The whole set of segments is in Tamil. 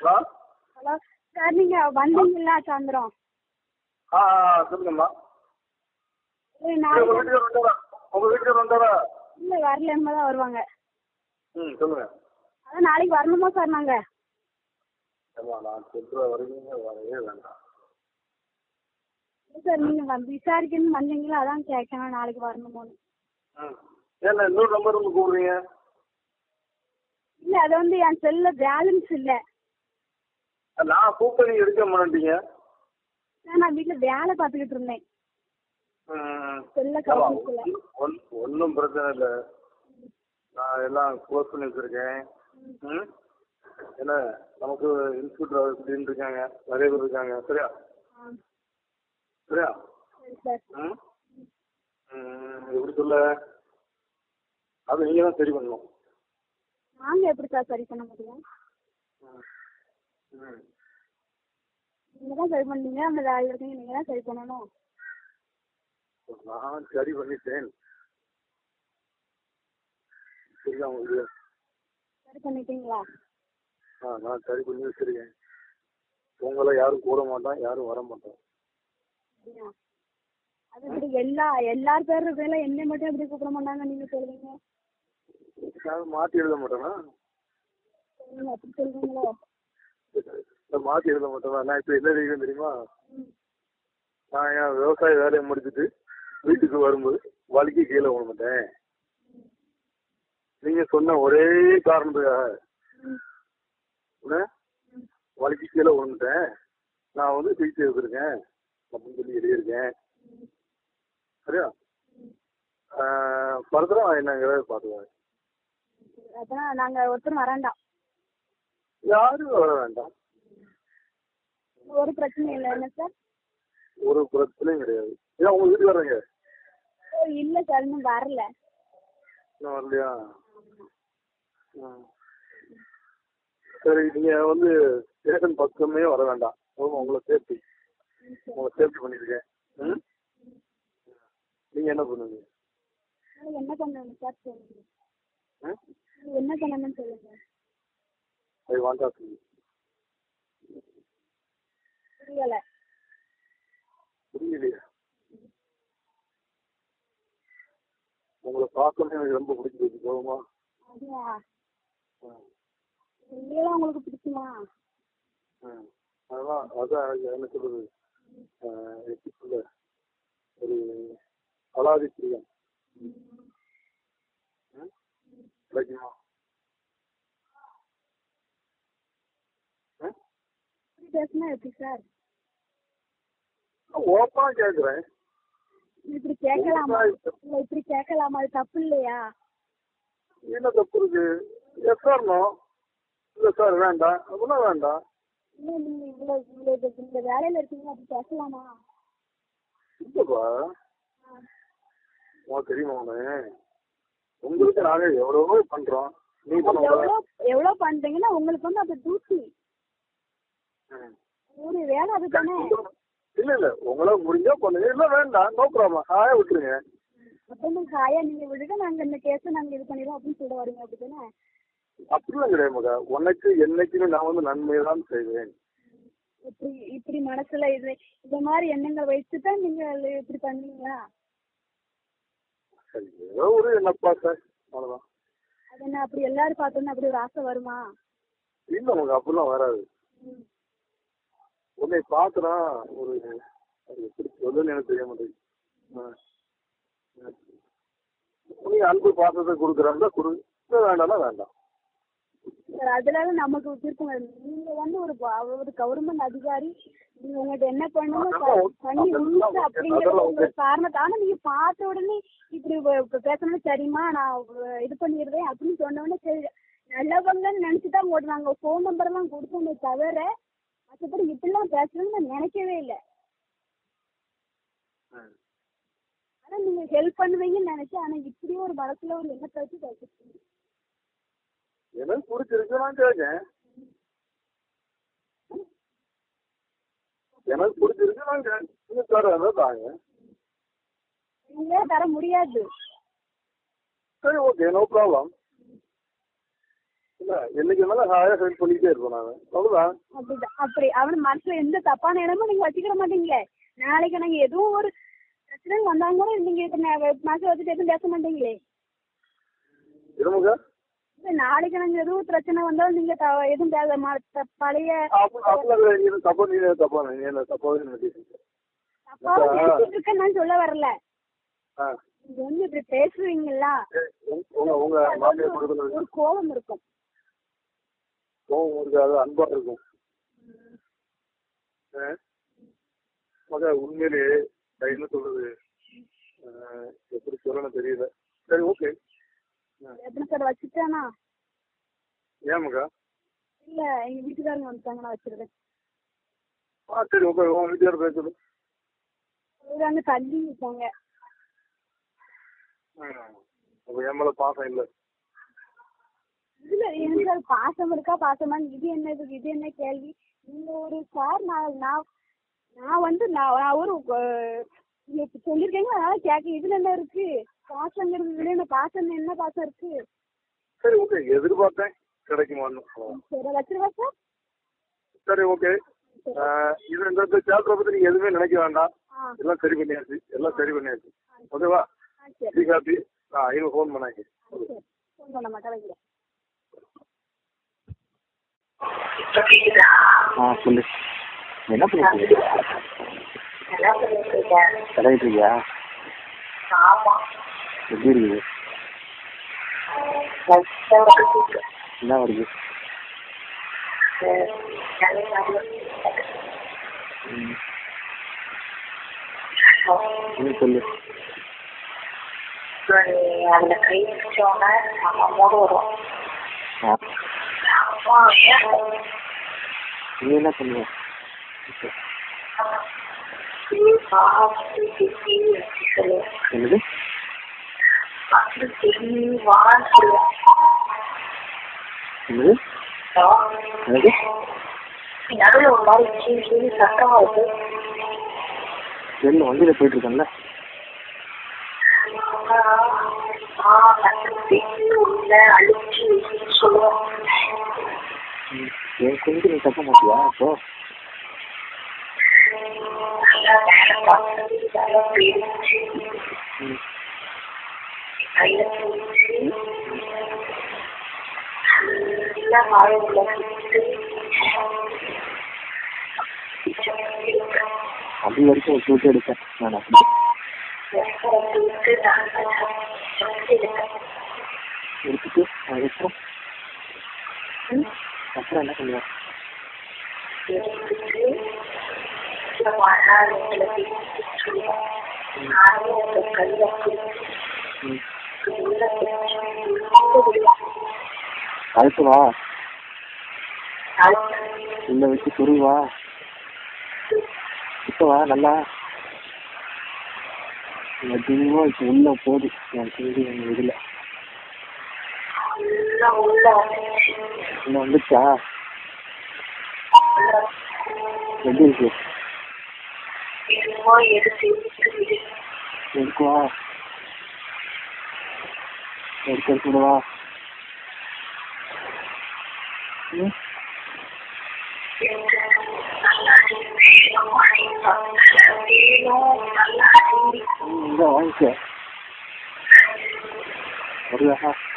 ஹலோ? ஹலோ சார் நீங்க வந்தீங்களா சாயந்தரம். ஆ சொல்லுங்கம்மா. உங்க நாளைக்கு வீட்டுக்கு வந்தாரா உங்க வீட்டுக்கு வந்தாரா இல்லை வரல இனிமே தான் வருவாங்க. ம் சொல்லுங்க. அதான் நாளைக்கு வரணுமா சார் நாங்க? ஏம்மா நான் சொல்ற வரைக்கும் வரவே வேண்டாம். இல்லை சார் நீங்க வந்து விசாரிக்கணும்னு வந்தீங்களா அதான் கேட்கணும் நாளைக்கு வரணுமோன்னு. ம். ஏன்னா இன்னொரு நம்பர் வந்து கூப்பிடுறீங்க? இல்லை அது வந்து என் செல்ல பேலன்ஸ் இல்லை. நான் கூப்பிட்டு நீங்க எடுக்க மாட்டீங்க நான் வீட்டில் வேலை பார்த்துக்கிட்டு இருந்தேன். ம் செல்ல கவனிக்கல. ஒன்றும் பிரச்சனை இல்லை. நான் எல்லாம் க்ளோஸ் பண்ணி வச்சிருக்கேன். என்ன நமக்கு இன்ஸ்டியூட்ல இப்படின்னு இருக்காங்க. நிறைய பேர் இருக்காங்க. சரியா? சரியா? எப்படி சொல்ல? அது நீங்க தான் சரி பண்ணணும். நாங்கள் எப்படி சார் சரி பண்ண முடியும்? ம். நீங்கள் தான் சரி பண்ணீங்க அந்த இருக்கீங்க நீங்கள் தான் சரி பண்ணணும். நான் சரி பண்ணிட்டேன். சரியா உங்களுக்கு? சரி பண்ணிட்டீங்களா? ஆ நான் சரி பண்ணி வச்சிருக்கேன். உங்களை யாரும் கூட மாட்டான் யாரும் வர மாட்டான் அது இப்படி எல்லா எல்லார் பேர் இருக்கல என்னை மட்டும் எப்படி கூப்பிட மாட்டாங்க நீங்க சொல்றீங்க நான் மாற்றி எழுத மாட்டேனா? அப்படி சொல்றீங்களோ நான் மாற்றி எழுத மாட்டோம் நான் இப்போ என்ன எழுதிக்கிறேன் தெரியுமா? நான் என் விவசாய வேலையை முடிச்சுட்டு வீட்டுக்கு வரும்போது வலிக்கு கீழே விழ மாட்டேன். நீங்க சொன்ன ஒரே காரணத்துக்காக. வலிக்கு கீழே விழுந்துட்டேன் நான் வந்து சிகிச்சை எடுத்திருக்கேன். அப்படின்னு சொல்லி எழுதியிருக்கேன். சரியா? பரதரா என்னங்கிறத பார்த்துக்குவேன் அதான் நாங்க ஒருத்தரும் வராண்டாம் யாரும் வர வேண்டாம். ஒரு பிரச்சனையும் இல்லை என்ன சார் ஒரு பிரச்சனையும் கிடையாது. ஏன் உங்க வீட்டுக்கு வர்றீங்க? ஓ இல்லை சார் இன்னும் வரல. இன்னும் வரலையா? ஆ. சரி நீங்க வந்து ஸ்டேஷன் பக்கமே வர வேண்டாம். போதும் உங்களை சேஃப்டி உங்களை சேஃப்டி பண்ணிருக்கேன் ம்? நீங்க என்ன பண்ணுவீங்க? என்ன பண்ணணும் சார் சொல்லுங்க. ம்? என்ன பண்ணணும்னு சொல்லுங்க. ஐ வாண்ட் ஆஃப் புரியல. புரியலையா. உங்களை பார்க்கணும் எனக்கு ரொம்ப பிடிச்சிருக்கு அப்படியா? நீங்களும் உங்களுக்கு பிடிக்குமா? ம் அதான் அதான் என்ன சொல்றது? எப்படி சொல்ல? ஒரு அலாதி பிரியம்? கிடைக்குமா ம்? இப்படி பேசினா எப்படி சார்? ஓப்பனா கேட்குறேன் இப்படி கேட்கலாமா இல்லை இப்படி கேட்கலாமா அது தப்பு இல்லையா? என்ன தப்பு இருக்கு? எஸ் சார் நோ இல்லை சார் வேண்டாம். அப்படின்னா வேண்டாம். இல்லை நீங்க இவ்வளோ இவ்வளோ இது- இந்த வேலையில இருக்கீங்க அப்படி பேசலாமா? இல்லைப்பா. உனக்கு தெரியுமா உங்களுக்கு நாங்கள் எவ்வளவோ பண்றோம். நீ பண்ண எவ்வளோ எவ்வளோ பண்றீங்கன்னா உங்களுக்கு வந்து அது தூசி ம். ஒரு வேலை அது தானே இல்ல இல்ல. உங்களால முடிஞ்சா பண்ணுங்க. இல்ல வேண்டாம். நோ ப்ராப்ளம் ஹாயா விட்டுருங்க. அப்போ ஹாயா நீங்க விடுங்க. நாங்க இந்த கேஸை நாங்க இது பண்ணிடுவோம் அப்படின்னு சொல்ல வரீங்க அப்படி தானே அப்படிலாம் கிடையாது மகா. உனக்கு என்னைக்குமே நான் வந்து நன்மையை தான் செய்வேன். இப்படி இப்படி மனசுல இது இந்த மாதிரி எண்ணங்கள் வச்சு தான் நீங்க இப்படி பண்ணீங்களா ஏதோ ஒரு என்னப்பா சார் அவ்வளவுதான். அது என்ன அப்படி எல்லாரும் பார்த்தோன்னா அப்படி ஒரு ஆசை வருமா? இல்ல நமக்கு அப்படிலாம் வராது. உன்னை பார்க்கறா ஒரு சொல்லுன்னு எனக்கு தெரிய மாட்டேங்குது. நீ அன்பு பாசத்தை கொடுக்குறாங்க கொடு. வேண்டாம்னா வேண்டாம். சார் அதுல நமக்கு இல்லை. நீங்க வந்து ஒரு ஒரு கவர்மெண்ட் அதிகாரி நீங்க உங்கள்ட்ட என்ன பண்ணணும் பண்ணி முடிச்சு அப்படிங்கிற உங்களுக்கு காரணத்தை ஆனா நீங்க பார்த்த உடனே இப்படி வ- இப்ப பேசணும் சரிம்மா நான் இது பண்ணிடுறேன் அப்படின்னு சொன்ன உடனே சரி நல்லவங்கன்னு நினைச்சு தான் ஓடுறாங்க. ஃபோன் நம்பர் எல்லாம் கொடுத்தோமே தவிர மற்றபடி இப்படிலாம் பேசணும்னு நான் நினைக்கவே இல்லை. ம். ஆனா நீங்க ஹெல்ப் பண்ணுவீங்கன்னு நினைச்சேன். ஆனா இப்படி ஒரு மனசுல ஒரு எண்ணத்தை வச்சு பேசிருக்கீங்க. எனக்கு பிடிச்சிருக்கு நான் கேட்கேன் எனக்கு பிடிச்சிருக்கு நான் கேட்க தர தாங்க? நீங்களே தர முடியாது. சரி ஓகே நோ ப்ராப்ளம் இல்ல என்னைக்கு இருந்தாலும் ஹாயா ஹெல்ப் பண்ணிக்கிட்டே இருப்பேன் நான். அவ்வளவுதான். அப்படிதான். அப்படி அவன் மனசுல எந்த தப்பான இடமும் நீங்க வச்சுக்கிற மாட்டீங்களே. நாளைக்கு நாங்க எதுவும் ஒரு பிரச்சனை வந்தாங்க கூட நீங்க இப்ப ந- மனசுல வச்சுட்டு எதுவும் பேச மாட்டீங்களே? நாளைக்கு நாங்க எதுவும் பிரச்சனை வந்தாலும் நீங்க த- எதுவும் பேச மா- பழைய நீ தப்பா நீ தப்பா நீ என்ன தப்பாவே நினைச்சிட்டு தப்பாவை நினைச்சிட்டு இருக்கேன்னு நான் சொல்ல வரல. ஆ. நீங்க வந்து இப்படி பேசுவீங்களா? உங்க- உங்க மாமியார் ஒரு கோபம் இருக்கும். கோவம் இருக்காது அன்பா இருக்கும்? மக உண்மையிலேயே நான் என்ன சொல்றது? எப்படி சொல்லணும் தெரியல. சரி ஓகே. எத்தனை சார் வச்சுட்டானா? ஏன் மகா? இல்ல எங்க வீட்டுக்காரங்க வந்துட்டாங்க நான் வச்சிருக்கேன் ஆ சரி ஓகே. உன் வீட்டுக்கார பேசுது அவங்க அங்க தள்ளி இருக்காங்க. அப்ப என் மேல பாசம் இல்லை. இதுல எனக்கு அது பாசம் இருக்கா பாசமா? இது என்ன இது இது என்ன கேள்வி? நீங்க ஒரு சார் நான் நான் நான் வந்து நான் நான் ஒரு சொல்லிருக்கீங்க அதனால கேட்க இதுல என்ன இருக்கு? பாசங்கிறது இதுல என்ன பாசம் என்ன பாசம் இருக்கு? சரி ஓகே எதிர்பார்த்தேன். கிடைக்குமான்னு சரி வச்சிருவா சார் சரி. ஓகே இது இந்த சேப்டரை பத்தி நீங்க எதுவுமே நினைக்க வேண்டாம். எல்லாம் சரி பண்ணியாச்சு. எல்லாம் சரி பண்ணியாச்சு. ஓகேவா? சரி. டீ காப்பி ஆ ஐநூறு ஃபோன் பண்ணாங்க சரி. ஃபோன் பண்ண மாட்டேன் ஆ சொல்லு. என்ன பண்ணிட்டு இருக்க? என்ன பண்ணிட்டு இருக்கேன் கடையிட்டு இருக்கியா? எப்படி இருக்குது என்ன வருது? சொல்லு. அதுல கை வச்சோன்னா நம்ம மூடு வரும் நீ என்ன பண்ணுவ என்னது? என்னது? என்னது? நடுவில் ஒரு மாதிரி சத்தமா இருக்கு வெளில வண்டியில் போயிட்டு இருக்கேன்ல ஆ பார்த்து உள்ள அழிச்சு சொல்லுவேன் என் கொஞ்சம் நீ தப்ப மாட்டியா? அப்போ ம் அது வரைக்கும் ஒரு சூட்டு எடுத்தேன். நான் அப்படி. எடுத்துட்டு அதுக்கப்புறம் என்ன பண்ணுவேன் எடுத்துட்டு சில வாழ்நாளில் சொல்லுவேன். நானும் அந்த கையில பிடிச்சி ம் உள்ள வச்சு சொருவா இப்போ வா நல்லா. மெதுவாக இப்போ உள்ள போகுது என் இதில். உள்ள. வந்துச்சு? எப்படி இருக்கு? எடுக்குவா? எடுக்க இந்தா வாங்கிக்க. வருதா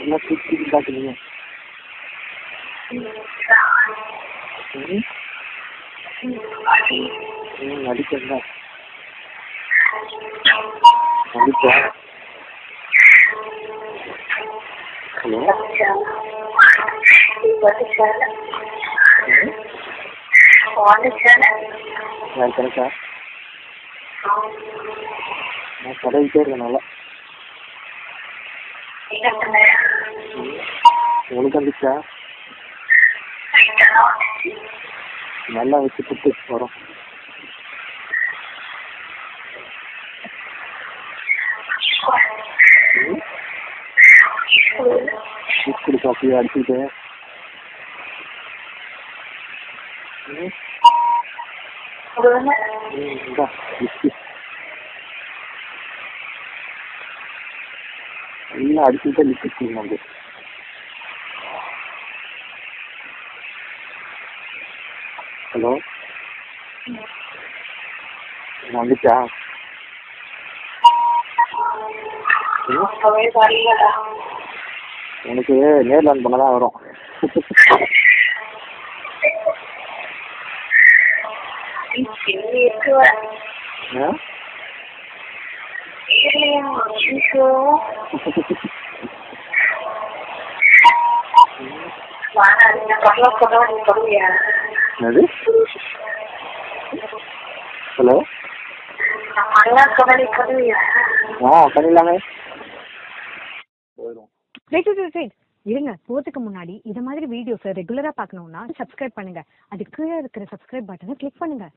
Una chiquita que viene. నడిచ నడిచ హలో వెళ్తాను సార్ நான் கரெக்டா இருக்கேன் நல்லா உங்களுக்கு வந்துச்சா நல்லா வச்சு கொடுத்து வரும். ம். அடிச்சுட்டு இந்தா பிஸ்கட் எல்லாம் அடிச்சுட்டு நிற்க வந்து ஹலோ? வந்துச்சா எனக்கு நேரில் வந்து பண்ண தான் வரும். பின்னி என்னது? ஹலோ? ஆ பண்ணிடலாமே. போயிடும் இருங்க போறதுக்கு முன்னாடி இது மாதிரி வீடியோஸை ரெகுலரா பார்க்கணும்னா சப்ஸ்கிரைப் பண்ணுங்க. அது கீழே இருக்கிற சப்ஸ்கிரைப் பட்டனை கிளிக் பண்ணுங்க.